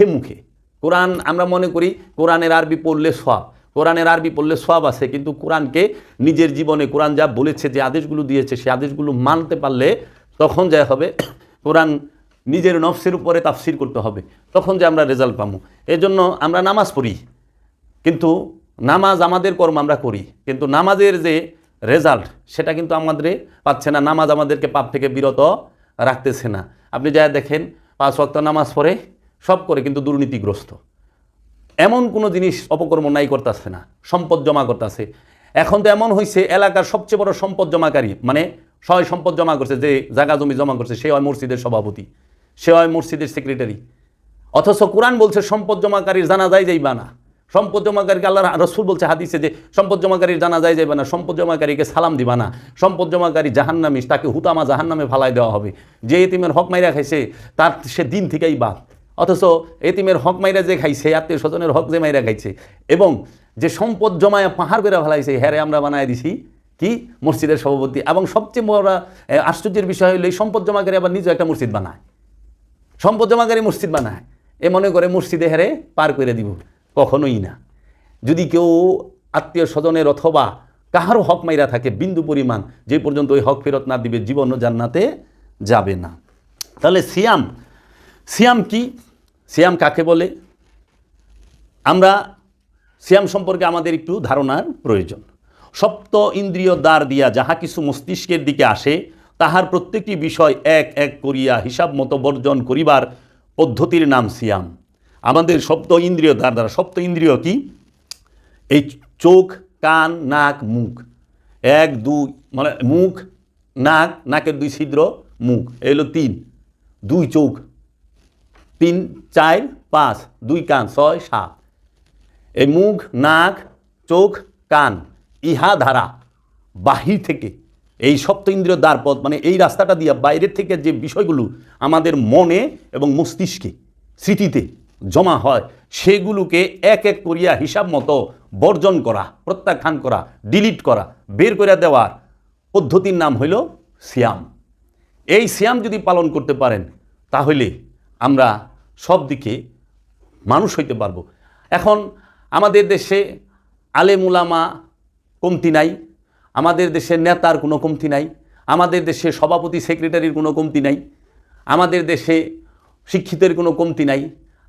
মুখে মুখে। কোরআন আমরা মনে করি কোরআনের আরবি পড়লে সব কোরআনের আরবি পড়লে সব আছে, কিন্তু কোরআনকে নিজের জীবনে, কোরআন যা বলেছে, যে আদেশগুলো দিয়েছে, সে আদেশগুলো মানতে পারলে তখন যা হবে, কোরআন নিজের নফসের উপরে তাফসির করতে হবে। তখন যে আমরা রেজাল্ট পাবো। এজন্য আমরা নামাজ পড়ি। কিন্তু নামাজ আমাদের কর্ম আমরা করি। কিন্তু নামাজের যে রেজাল্ট, সেটা কিন্তু আমাদের পাচ্ছে না। নামাজ আমাদেরকে পাপ থেকে বিরত রাখতেছে না। আপনি যা দেখেন, পাঁচ ওয়াক্ত নামাজ পড়ে সব করে কিন্তু দুর্নীতিগ্রস্ত। এমন কোনো জিনিস অপকর্ম নাই করতেছে না, সম্পদ জমা করতেছে। এখন তো এমন হয়েছে এলাকার সবচেয়ে বড় সম্পদ জমাকারী মানে সবাই সম্পদ জমা করছে, যে জায়গা জমি জমা করছে, সে হয় মসজিদের সভাপতি, সে হয় মসজিদের সেক্রেটারি অথচ কোরআন বলছে, সম্পদ জমাকারীর জানা যায় যাইবা না। সম্পদ জমাকারীকে আল্লাহ রসুল বলছে হাদিসে যে, সম্পদ জমাকারীর জানা যায় যাইবা না, সম্পদ জমাকারীকে সালাম দিবা না। সম্পদ জমাকারী জাহান্নামিস তাকে হুতামা জাহান্নামে ফালাই দেওয়া হবে। যে এতিমের হক মাইরা খাইছে, তার সে দিন থেকেই বাদ। অথচ এতিমের হক মাইরা যে খাইছে, আত্মীয় স্বজনের হক যে মাইরা খাইছে, এবং যে সম্পদ জমায় পাহাড় বেড়া ফেলাইছে, হ্যারে আমরা বানায় দিছি, কি? মসজিদের সভাপতি। এবং সবচেয়ে বড় আশ্চর্যের বিষয় হলো এই সম্পদ জমাকারী আবার নিজে একটা মসজিদ বানায়। সম্পদ জমাকারী মসজিদ বানায়। এ মনে করে মসজিদে হেরে পার করে দিব। কখনোই না। যদি কেউ আত্মীয় স্বজনের অথবা কাহারও হক মাইরা থাকে, বিন্দু পরিমাণ, যে পর্যন্ত ওই হক ফেরত না দিবে জীবনও জান্নাতে যাবে না। তাহলে সিয়াম সিয়াম কি? সিয়াম কাকে বলে? আমরা সিয়াম সম্পর্কে আমাদের একটু ধারণার প্রয়োজন। সপ্ত ইন্দ্রিয় দ্বার দিয়া যাহা কিছু মস্তিষ্কের দিকে আসে, তাহার প্রত্যেকটি বিষয় এক এক করিয়া হিসাব মতো বর্জন করিবার পদ্ধতির নাম সিয়াম। আমাদের সপ্ত ইন্দ্রিয় দ্বার দ্বারা, সপ্ত ইন্দ্রিয় কি? এই চোখ, কান, নাক, মুখ। এক, দুই মানে মুখ, নাক, নাকের দুই ছিদ্র, মুখ। এই হলো তিন। দুই চোখ। তিন, চার, পাঁচ, দুই কান, ছয়, সাত। এই মুখ, নাক, চোখ, কান, ইহা ধারা বাহির থেকে এই সপ্ত ইন্দ্রিয় দ্বারপথ মানে এই রাস্তাটা দিয়ে বাইরের থেকে যে বিষয়গুলো আমাদের মনে এবং মস্তিষ্কে স্মৃতিতে জমা হয়, সেগুলোকে এক এক করিয়া হিসাব মতো বর্জন করা, প্রত্যাখ্যান করা ডিলিট করা, বের করে দেওয়ার পদ্ধতির নাম হইল সিয়াম। এই সিয়াম যদি পালন করতে পারেন, তাহলে আমরা সব দিকে মানুষ হইতে পারব। এখন আমাদের দেশে আলেমুলামা কমতি নাই, আমাদের দেশে নেতার কোনো কমতি নাই, আমাদের দেশে সভাপতি, সেক্রেটারির কোনো কমতি নাই, আমাদের দেশে শিক্ষিতের কোনো কমতি নাই,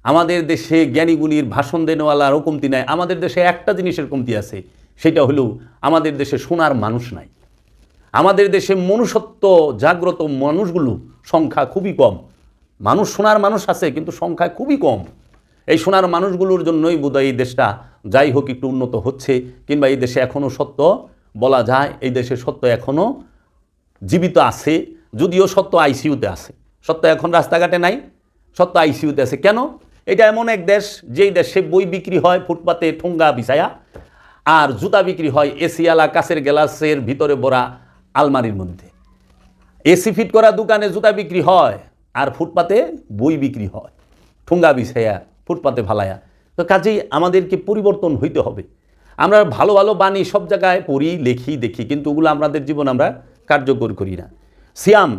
আমাদের দেশে জ্ঞানীগুণীর ভাষণ দেনেওয়ালারও কমতি নাই, আমাদের দেশে একটা জিনিসের কমতি আছে, সেটা হলো আমাদের দেশে সোনার মানুষ নাই। আমাদের দেশে মনুষ্যত্ব জাগ্রত মানুষগুলো সংখ্যা খুবই কম। মানুষ শোনার মানুষ আছে, কিন্তু সংখ্যা খুবই কম। এই শোনার মানুষগুলোর জন্যই বোধহয় এই দেশটা যাই হোক একটু উন্নত হচ্ছে, কিংবা এই দেশে এখনও সত্য বলা যায়, এই দেশে সত্য এখনও জীবিত আছে, যদিও সত্য আইসিইউতে আছে। সত্য এখন রাস্তাঘাটে নাই, সত্য আইসিইউতে আছে। কেন? এটা এমন এক দেশ, যেই দেশে বই বিক্রি হয়, ফুটপাতে ঠোঙ্গা বিছায়া, আর জুতা বিক্রি হয় এসিয়ালা কাছের গ্লাসের ভিতরে ভরা আলমারির মধ্যে। এসি ফিট করা দোকানে জুতা বিক্রি হয় আর ফুটপাতে বই বিক্রি হয়, ঠুঙ্গা বিছাইয়া ফুটপাতে ফালাইয়া তো কাজেই আমাদেরকে পরিবর্তন হইতে হবে। আমরা ভালো ভালো বাণী সব জায়গায় পড়ি, লেখি, দেখি, কিন্তু ওগুলো আমাদের জীবন আমরা কার্যকর করি না। সিয়াম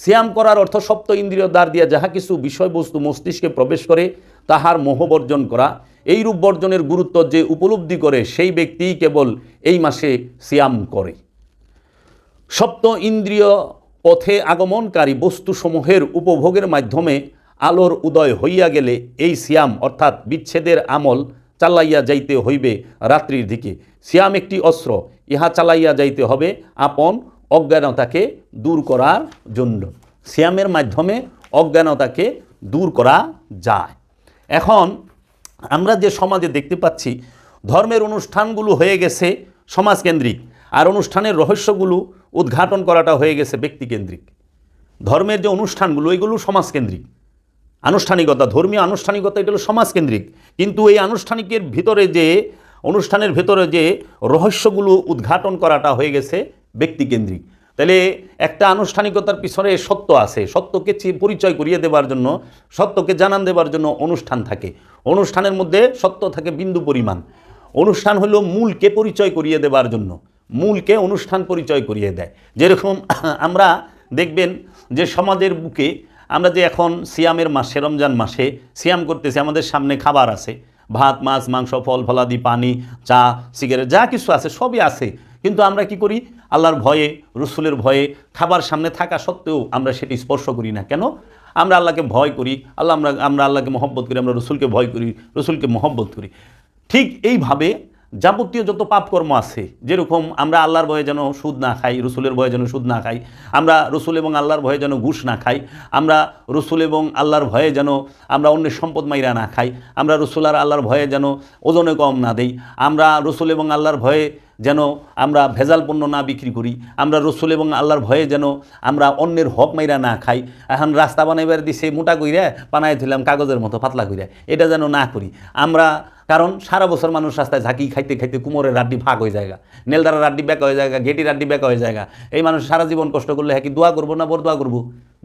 সিয়াম করার অর্থ সপ্ত ইন্দ্রিয় দ্বার দিয়া যাহা কিছু বিষয়বস্তু মস্তিষ্কে প্রবেশ করে, তাহার মোহ বর্জন করা। এই রূপ বর্জনের গুরুত্ব যে উপলব্ধি করে, সেই ব্যক্তি কেবল এই মাসে সিয়াম করে। সপ্ত ইন্দ্রিয় পথে আগমনকারী বস্তুসমূহের উপভোগের মাধ্যমে আলোর উদয় হইয়া গেলে এই সিয়াম, অর্থাৎ বিচ্ছেদের আমল, চালাইয়া যাইতে হইবে রাত্রির দিকে। সিয়াম একটি অস্ত্র, ইহা চালাইয়া যাইতে হবে আপন অজ্ঞানতাকে দূর করার জন্য। সিয়ামের মাধ্যমে অজ্ঞানতাকে দূর করা যায়। এখন আমরা যে সমাজে দেখতে পাচ্ছি, ধর্মের অনুষ্ঠানগুলো হয়ে গেছে সমাজকেন্দ্রিক, আর অনুষ্ঠানের রহস্যগুলো উদ্ঘাটন করাটা হয়ে গেছে ব্যক্তিকেন্দ্রিক। ধর্মের যে অনুষ্ঠানগুলো, এগুলো সমাজকেন্দ্রিক। আনুষ্ঠানিকতা, ধর্মীয় আনুষ্ঠানিকতা এটা হলো সমাজকেন্দ্রিক। কিন্তু এই আনুষ্ঠানিকের ভিতরে যে, অনুষ্ঠানের ভেতরে যে রহস্যগুলো উদ্ঘাটন করাটা হয়ে গেছে ব্যক্তিকেন্দ্রিক। তাহলে একটা আনুষ্ঠানিকতার পিছনে সত্য আছে। সত্যকে পরিচয় করিয়ে দেবার জন্য, সত্যকে জানান দেবার জন্য অনুষ্ঠান থাকে। অনুষ্ঠানের মধ্যে সত্য থাকে বিন্দু পরিমাণ। অনুষ্ঠান হলো মূলকে পরিচয় করিয়ে দেওয়ার জন্য। মূলকে অনুষ্ঠান পরিচয় করিয়ে দেয়। যেরকম আমরা দেখবেন যে সমাজের বুকে আমরা যে এখন সিয়ামের মাসে, রমজান মাসে সিয়াম করতেছি, আমাদের সামনে খাবার আছে। ভাত, মাছ, মাংস, ফল, ফলাদি, পানি, চা, সিগারেট, যা কিছু আছে, সবই আছে। কিন্তু আমরা কি করি? আল্লাহর ভয়ে, রসুলের ভয়ে খাবার সামনে থাকা সত্ত্বেও আমরা সেটি স্পর্শ করি না। কেন? আমরা আল্লাহকে ভয় করি, আল্লাহ আমরা আমরা আল্লাহকে মহব্বত করি, আমরা রসুলকে ভয় করি, রসুলকে মহব্বত করি। ঠিক এইভাবে যাবতীয় যত পাপকর্ম আছে, যেরকম আমরা আল্লাহর ভয়ে যেন সুদ না খাই, রসুলের ভয়ে যেন সুদ না খাই, আমরা রসুল এবং আল্লাহর ভয়ে যেন ঘুষ না খাই, আমরা রসুল এবং আল্লাহর ভয়ে যেন আমরা অন্যের সম্পদ মাইরা না খাই, আমরা রসুল আর আল্লাহর ভয়ে যেন ওজনে কম না দেই, আমরা রসুল এবং আল্লাহর ভয়ে যেন আমরা ভেজাল পণ্য না বিক্রি করি, আমরা রসুল এবং আল্লাহর ভয়ে যেন আমরা অন্যের হক মাইরা না খাই, এখন রাস্তা বানাইবার দিছে মোটা কইরা বানাই দিলাম কাগজের মতো, পাতলা কইরা, এটা যেন না করি, আমরা কারণ সারা বছর মানুষ রাস্তায় ঝাঁকি খাইতে খাইতে কুমোরের রাড্ডি ফাঁক হয়ে যায় নেলদারা রাড্ডি ব্যাক হয়ে যায় ঘেটি রাড্ডি ব্যাক হয়ে যায় এই মানুষ সারা জীবন কষ্ট করলে হ্যাঁ কি দোয়া করব না বরদোয়া করব?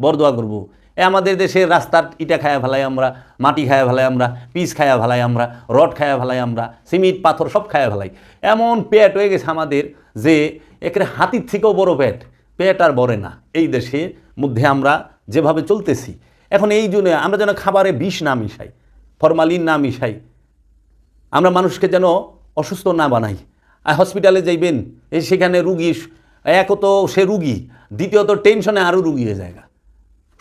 বরদোয়া করব। এ আমাদের দেশে রাস্তার ইটা খায়া ফেলাই আমরা, মাটি খায়া ফেলাই আমরা পিস খায়া ফেলাই আমরা, রড খায়া ফেলাই আমরা, সিমেন্ট, পাথর সব খায়া ফেলাই। এমন পেট হয়ে গেছে আমাদের যে একের হাতির থেকেও বড় পেট পেট আর বড়ে না। এই দেশের মধ্যে আমরা যেভাবে চলতেছি, এখন এই জন্য আমরা যেন খাবারে বিষ না মিশাই, ফরমালিন না মিশাই আমরা মানুষকে যেন অসুস্থ না বানাই। হসপিটালে যাইবেন সেখানে রুগী এক তো সে রুগী দ্বিতীয়ত টেনশনে আরও রুগী হয়ে যায়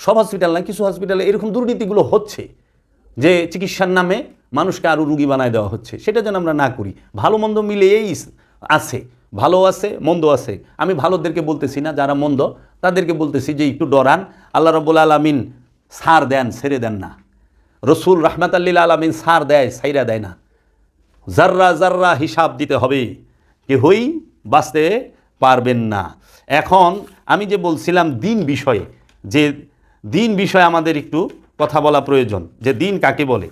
সব হসপিটাল না, কিছু হসপিটালে এরকম দুর্নীতিগুলো হচ্ছে যে চিকিৎসার নামে মানুষকে আরও রুগী বানায় দেওয়া হচ্ছে। সেটা যেন আমরা না করি। ভালো মন্দ মিলিয়েই আছে। ভালো আছে, মন্দ আছে। আমি ভালোদেরকে বলতেছি না, যারা মন্দ, তাদেরকে বলতেছি যে একটু ডরান। আল্লাহ রবুল আলমিন সার দেন, ছেড়ে দেন না। রসুল রহমাত আল্লিল আলমিন সার দেয় সাইরা দেয় না। জাররা জাররা হিসাব দিতে হবে, কেহই বাঁচতে পারবেন না। এখন আমি যে বলছিলাম দিন বিষয়ে, যে দিন বিষয়ে আমাদের একটু কথা বলা প্রয়োজন, যে দিন কাকে বলে?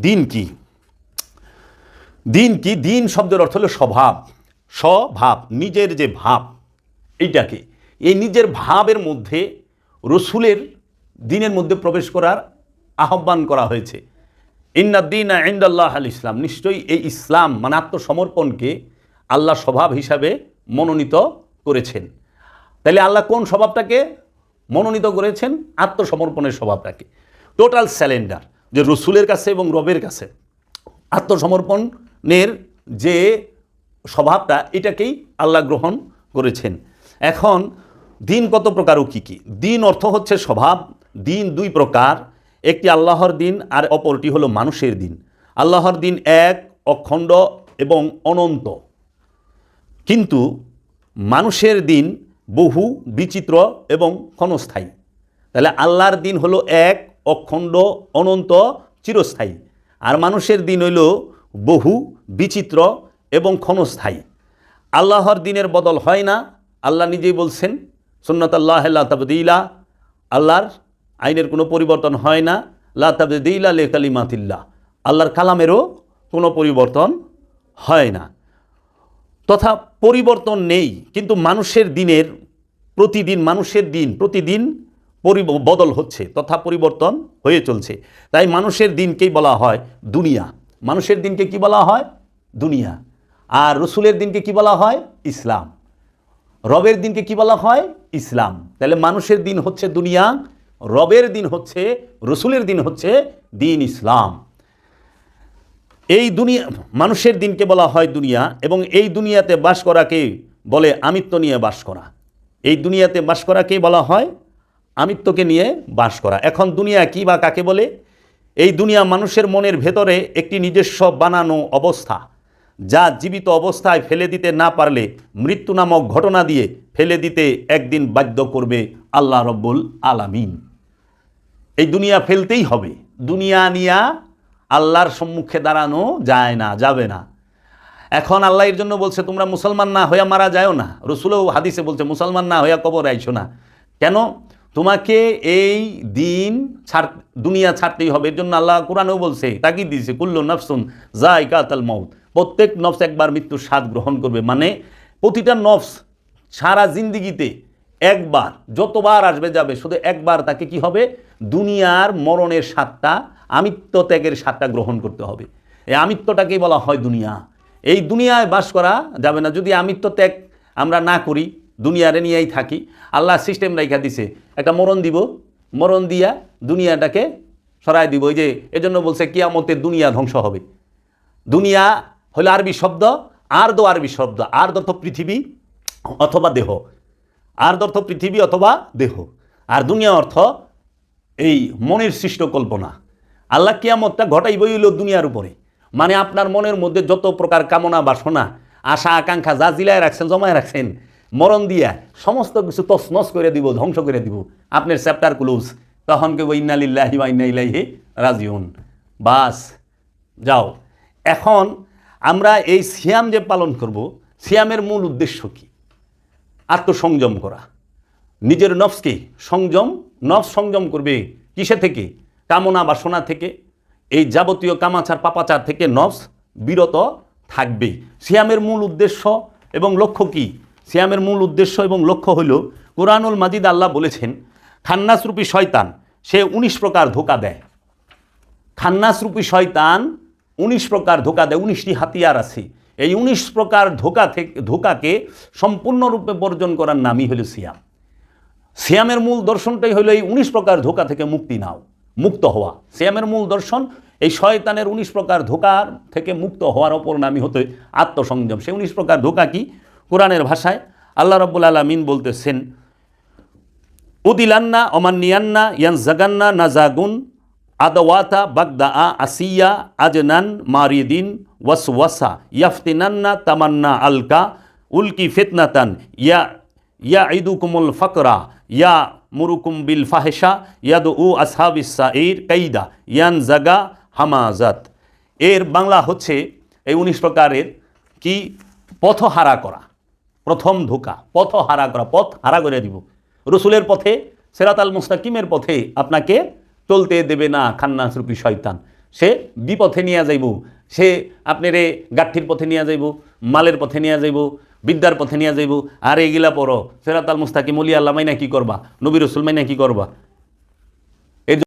দিন কি? দিন কি? দিন শব্দের অর্থ হলো স্বভাব। স্বভাব, নিজের যে ভাব, এইটাকে। এই নিজের ভাবের মধ্যে রসুলের দিনের মধ্যে প্রবেশ করার আহ্বান করা হয়েছে। ইন্নাদ্দিন ইন্দাল্লাহ আল ইসলাম। নিশ্চয়ই এই ইসলাম মানে আত্মসমর্পণকে আল্লাহ স্বভাব হিসাবে মনোনীত করেছেন। তাহলে আল্লাহ কোন স্বভাবটাকে মনোনীত করেছেন? আত্মসমর্পণের স্বভাবটাকে। টোটাল স্যালেন্ডার যে রসুলের কাছে এবং রবের কাছে। আত্মসমর্পণের যে স্বভাবটা, এটাকেই আল্লাহ গ্রহণ করেছেন। এখন, দিন কত প্রকার ও কী কী? দিন অর্থ হচ্ছে স্বভাব, দিন দুই প্রকার। একটি আল্লাহর দিন আর অপরটি হলো মানুষের দিন। আল্লাহর দিন এক, অখণ্ড এবং অনন্ত। কিন্তু মানুষের দিন বহু, বিচিত্র এবং ক্ষণস্থায়ী। তাহলে আল্লাহর দিন হলো এক, অখণ্ড, অনন্ত, চিরস্থায়ী। আর মানুষের দিন হইল বহু, বিচিত্র এবং ক্ষণস্থায়ী। আল্লাহর দিনের বদল হয় না। আল্লাহ নিজেই বলছেন সুন্নত আল্লাহ তাবদিলা। আল্লাহর আইনের কোনো পরিবর্তন হয় না। লা তাবদিলা লে কালিমাতিল্লাহ। আল্লাহর কালামেরও কোনো পরিবর্তন হয় না। তথা পরিবর্তন নেই, কিন্তু মানুষের দিনের প্রতিদিন, মানুষের দিন, প্রতিদিন পরি, বদল হচ্ছে, তথা পরিবর্তন হয়ে চলছে। তাই মানুষের দিনকেই বলা হয় দুনিয়া। মানুষের দিনকে কি বলা হয়? দুনিয়া। আর রসুলের দিনকে কি বলা হয়? ইসলাম। রবের দিনকে কি বলা হয়? ইসলাম। তাহলে মানুষের দিন হচ্ছে দুনিয়া রবের দিন হচ্ছে, রসুলের দিন হচ্ছে দিন ইসলাম। এই দুনিয়া, মানুষের দিনকে বলা হয় দুনিয়া, এবং এই দুনিয়াতে বাস করাকে বলে আমিত্ব নিয়ে বাস করা। এই দুনিয়াতে বাস করাকে বলা হয় আমিত্বকে নিয়ে বাস করা। এখন দুনিয়া কি বা কাকে বলে? এই দুনিয়া মানুষের মনের ভেতরে একটি নিজস্ব বানানো অবস্থা, যা জীবিত অবস্থায় ফেলে দিতে না পারলে মৃত্যু নামক ঘটনা দিয়ে ফেলে দিতে একদিন বাধ্য করবে আল্লাহ রব্বুল আলামিন। এই দুনিয়া ফেলতেই হবে। দুনিয়া নিয়া আল্লাহর সম্মুখে দাঁড়ানো যায় না, যাবে না। এখন আল্লাহ এর জন্য বলছে, তোমরা মুসলমান না হইয়া মারা যাও না। রসুলও হাদিসে বলছে, মুসলমান না হইয়া কবর আইছো না। কেন? তোমাকে এই দিন ছাড়, দুনিয়া ছাড়তেই হবে। এর জন্য আল্লাহ কোরআনেও বলছে তাকিদ দিয়েছে কুল্লু নফসুন জাই কাতাল মৌত প্রত্যেক নফস একবার মৃত্যুর স্বাদ গ্রহণ করবে। মানে প্রতিটা নফস সারা জিন্দিগিতে একবার, যতবার আসবে যাবে, শুধু একবার তাকে কি হবে? দুনিয়ার মরণের স্বাদটা আমিত্ব ত্যাগের স্বাদটা গ্রহণ করতে হবে। এই আমিত্বটাকেই বলা হয় দুনিয়া। এই দুনিয়ায় বাস করা যাবে না। যদি আমিত্ব ত্যাগ আমরা না করি, দুনিয়ারে নিয়েই থাকি, আল্লাহ সিস্টেম রাইখা দিছে, একটা মরণ দিব, মরণ দিয়া দুনিয়াটাকে সরাই দিব। ওই যে, এজন্য বলছে কিয়ামতের দুনিয়া ধ্বংস হবে। দুনিয়া হলো আরবি শব্দ, আর্দ আরবি শব্দ। আর্দ অর্থ পৃথিবী অথবা দেহ। আর্দ অর্থ পৃথিবী অথবা দেহ। আর দুনিয়া অর্থ এই মনের সৃষ্ট কল্পনা। আল্লাহ কিয়ামতটা ঘটাইবই হইল দুনিয়ার উপরে। মানে আপনার মনের মধ্যে যত প্রকার কামনা, বাসনা, আশা, আকাঙ্ক্ষা যা জিলায় রাখছেন, জমায় রাখছেন, মরণ দিয়া সমস্ত কিছু তছনছ করে দিব, ধ্বংস করে দিব। আপনার চ্যাপ্টার ক্লোজ তখন কেউ ইন্নালিল্লাহি বা ইন্না ইলাইহি রাজিউন। বাস, যাও। এখন আমরা এই সিয়াম যে পালন করব, সিয়ামের মূল উদ্দেশ্য কি? আত্মসংযম করা। নিজের নফসকে সংযম নফস সংযম করবে কিসে থেকে? কামনা বাসনা থেকে। এই যাবতীয় কামাচার পাপাচার থেকে নফস বিরত থাকবে। সিয়ামের মূল উদ্দেশ্য এবং লক্ষ্য কি? সিয়ামের মূল উদ্দেশ্য এবং লক্ষ্য হইল কোরআনুল মাজিদ আল্লাহ বলেছেন, খান্নাসরূপী শয়তান, সে উনিশ প্রকার ধোকা দেয়। খান্নাসরূপী শয়তান উনিশ প্রকার ধোকা দেয়, উনিশটি হাতিয়ার আছে। এই উনিশ প্রকার ধোকা থেকে ধোকাকে সম্পূর্ণরূপে বর্জন করার নামই হলো সিয়াম। সিয়ামের মূল দর্শনটাই হলো এই উনিশ প্রকার ধোকা থেকে মুক্তি নাও, মুক্ত হওয়া। সিয়ামের মূল দর্শন, এই শয়তানের উনিশ প্রকার ধোকার থেকে মুক্ত হওয়ার অপর নামই হতে আত্মসংযম। সে উনিশ প্রকার ধোকা কি? কোরআনের ভাষায় আল্লাহ রব্বুল আলমিন বলতেছেন, উদিলান্না, অমান্নিয়ান্না ইয়ান জাগান্না নাজাগুন, আদওয়াতা বাগদা আ আসিয়া, আজনান, মারিদিন ওয়াস ওয়াসওয়াসা, ইয়াফতিনান্না, তামান্না, আলকা, উলকি ফিতনাতান, ইয়া ইয়া ইদুকুমুল ফকরা, ইয়া মুরুকুম বিল ফাহেশা ইয়াদ উ আসহাবিস সাইর কাইদা, ইয়ান জাগা হামাজাত। এর বাংলা হচ্ছে এই উনিশ প্রকারের কি? পথ হারা করা, প্রথম ধোকা পথ হারা করা, পথ হারা করে দিব। রসুলের পথে সেরাত আল মুস্তাকিমের পথে আপনাকে চলতে দেবে না, খান্নাসরূপী শয়তান। সে বিপথে নিয়ে যাইব, সে আপনার গাঠির পথে নিয়ে যাইব, মালের পথে নিয়ে যাইব বিদ্যার পথে নিয়ে যাইব। আর এগুলা পড়ো। ফেরাত আল মুস্তাকিম অলি আল্লাহ মাইনা কি করবা? নবী রসুল মাইনা কি করবা?